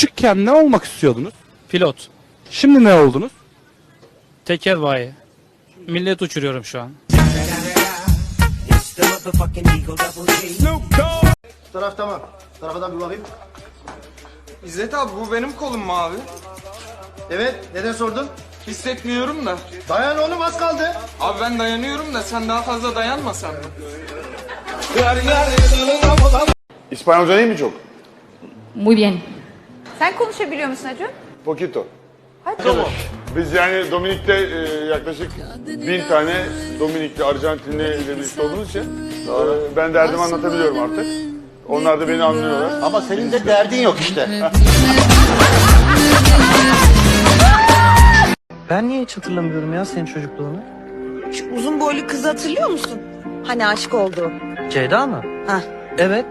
Küçükken ne olmak istiyordunuz? Pilot. Şimdi ne oldunuz? Tekel bayi. Millet uçuruyorum şu an. Bu taraf tamam. Bu tarafadan bir bakayım. İzzet abi bu benim kolum mu abi? Evet, neden sordun? Hissetmiyorum da. Dayan oğlum az kaldı. Abi ben dayanıyorum da sen daha fazla dayanmasan mı? İspanyolca iyi mi çok? Muy bien. Sen konuşabiliyor musun Acun? Poquito. Hadi. Biz yani Dominik'le e, yaklaşık bin tane Dominikli, Arjantinli ile birlikte olduğumuz için e, ben derdimi anlatabiliyorum artık. Onlar da beni anlıyorlar. Ama senin de derdin yok işte. Ben niye hiç hatırlamıyorum ya senin çocukluğunu? Şu uzun boylu kızı hatırlıyor musun? Hani aşık oldu. Ceyda mı? Hah. Evet.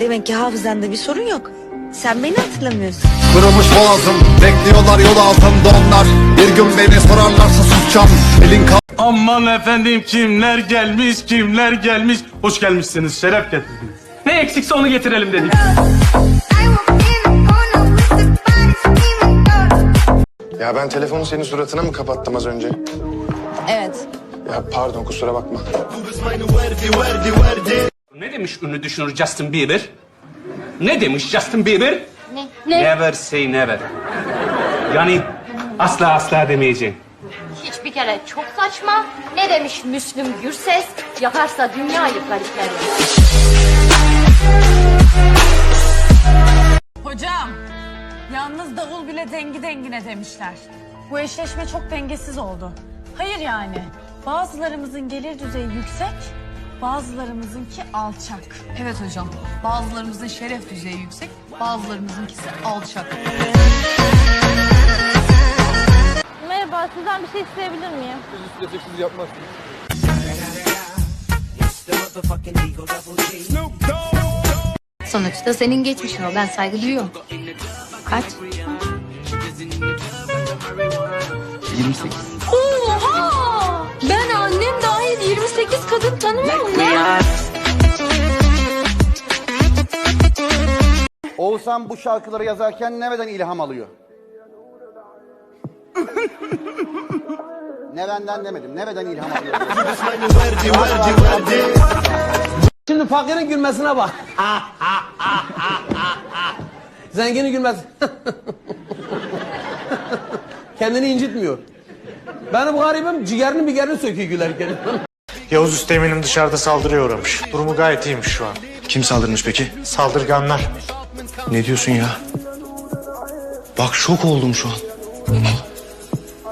Demek ki hafızanda bir sorun yok. Sen beni hatırlamıyorsun. Kırılmış boğazım Bekliyorlar yol altında onlar Bir gün beni sorarlarsa susacağım Elin kal Aman efendim kimler gelmiş kimler gelmiş. Hoş gelmişsiniz şeref getirdiniz. Ne eksikse onu getirelim dedik. Ya ben telefonu senin suratına mı kapattım az önce? Evet. Ya pardon kusura bakma Ne demiş ünlü düşünür Justin Bieber? Ne demiş Justin Bieber? Ne? Ne? Never say never. Yani asla asla demeyeceksin. Hiçbir kere çok saçma. Ne demiş Müslüm Gürses? Yaparsa dünya yıkar. Hocam, yalnız davul bile dengi dengine demişler. Bu eşleşme çok dengesiz oldu. Hayır yani, bazılarımızın gelir düzeyi yüksek, bazılarımızınki alçak. Evet hocam. Bazılarımızın şeref düzeyi yüksek, bazılarımızınkisi alçak. Merhaba, sizden bir şey isteyebilir miyim? Sonuçta senin geçmişin o. Ben saygı duyuyorum. Kaç? 28. tanımıyorum. Ne? Oğuzhan bu şarkıları yazarken nereden ilham alıyor? Nereden demedim. Nereden ilham alıyor? Şimdi fakirin gülmesine bak. Zenginin gülmesi. Kendini incitmiyor. Benim garibim ciğerini bigerini söküyor gülerken. Yavuz Üsteğmen'im dışarıda saldırıya uğramış Durumu gayet iyiymiş şu an Kim saldırmış peki? Saldırganlar Ne diyorsun ya? Bak şok oldum şu an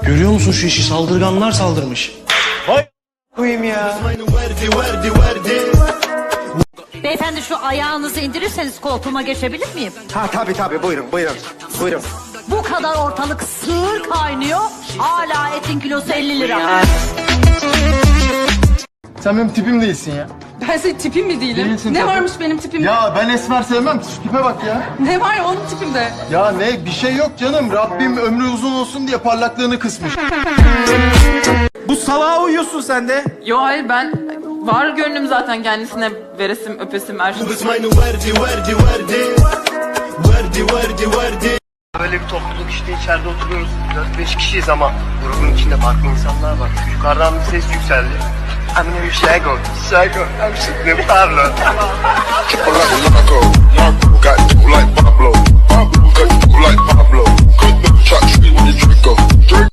Görüyor musun şu işi saldırganlar saldırmış Vay koyayım ya Beyefendi şu ayağınızı indirirseniz koltuğuma geçebilir miyim? ha tabii tabii buyurun buyurun. Buyurun. Bu kadar ortalık sığır kaynıyor. Hala etin kilosu 50 lira. Sen benim tipim değilsin ya. Ben senin tipim mi değilim? Değilsin ne tabii. varmış benim tipimde? Ya ben esmer sevmem. Şu tipe bak ya. Ne var ya onun tipimde? Ya ne bir şey yok canım. Rabbim ömrü uzun olsun diye parlaklığını kısmış. Bu salağa uyuyorsun sen de. Yo hayır ben var gönlüm zaten kendisine veresim öpesim her şey. Böyle bir topluluk işte içeride oturuyoruz. 4-5 kişiyiz ama grubun içinde farklı insanlar var. Yukarıdan bir ses yükseldi. I'm Shego, Shego, I'm Shego, Pablo. Like Marco, Marco got dope like Pablo. Pablo got dope like Pablo Good no shot when you Draco Drake